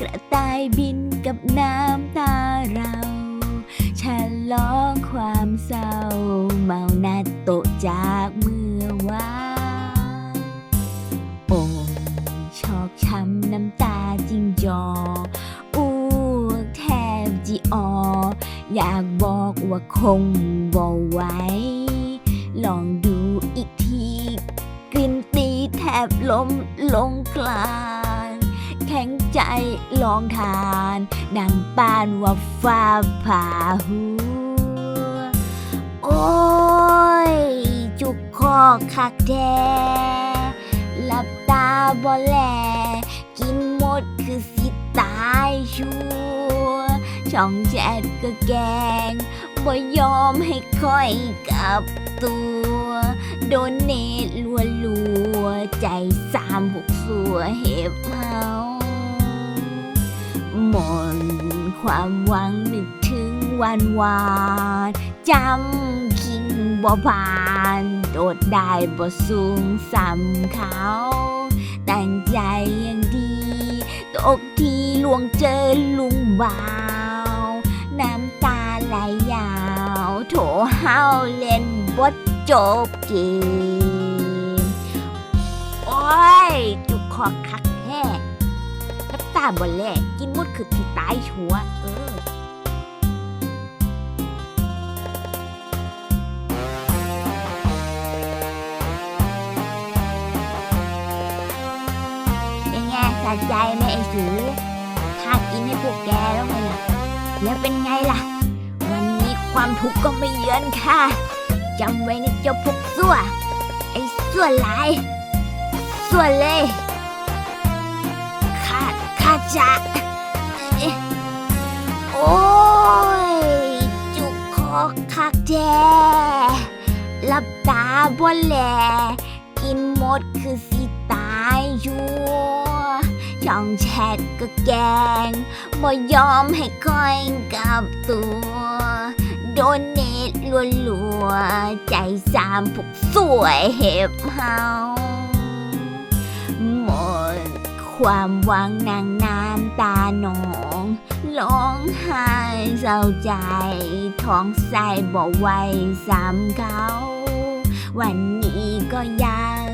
กระต่ายบินกับน้ำตาเราฉลองความเศร้า เมาหน้าโตจากเมื่อวานโอ่ชอกช้ำน้ำตาจริงจออ้กแทบจีออ อยากบอกว่าคงบ่ไหวลองดูอีกที กลิ่นตีแทบล้มลงกลา ใจลองทานดังปานว่าฟ้าผ่าหัว โอ้ย จุกคอคักแท้หลับตาบ่แล กินหมดคือสิตายชัวช่องแชทก็แกงบ่ยอมให้ค่อยกลับตัว โดนเนตลัวลัวใจสามหกสัวเห็บเฮา ความหวังนึกถึงวันวานจำคิงบ่ผ่านโดดได้บ่สูงซำเขา ตั้งใจยังดีตกที่ลวงเจอลุงบ่าว น้ำตาไหลยาว โถเฮาเล่นบทจบเกม โอ้ย จุกคอคัก ตาบ่แลกกินหมดคือที่ตายชัวเออเป็นไงสะใจไหมไอ้สูข้ากินให้พวกแกแล้วไงล่ะ แล้วเป็นไงล่ะ วันนี้ความทุกข์ก็ไม่เยือนค่ะจำไว้นะเจ้าพวกสั่วไอ้สั่วหลายสั่วเลย จะเอ๊ะโอ้ย จุกคอคักแท้หลับตาบ่แลกินหมดคือสิตายชัวร์ช่องแชทก็แกงบ่ยอมให้ค่อยกลับตัว โดนเนตลัวลัวๆใจสามพวกสวยเห็บเฮา ความหวังนางน้ำตาหนองร้องไห้เศร้าใจ ท้องใส่บ่ไหวซ้ำเขา วันนี้ก็ยัง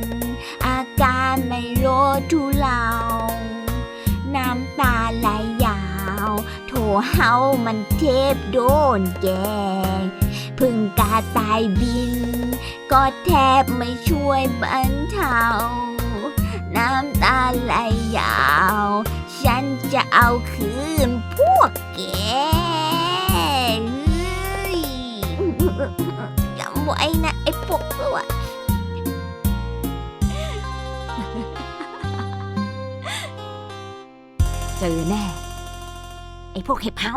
อาการไม่ลดทุเลาน้ำตาไหลยาว โถเฮามันเทพโดนแกงพึ่งกาตายบิน ก็แทบไม่ช่วยบรรเทา น้ำตาไหลยาว ฉันจะเอาคืนพวกแกเฮ้ยจำไว้นะไอ้พวกตัวเจอแน่ ไอ้พวกเห็บเฮา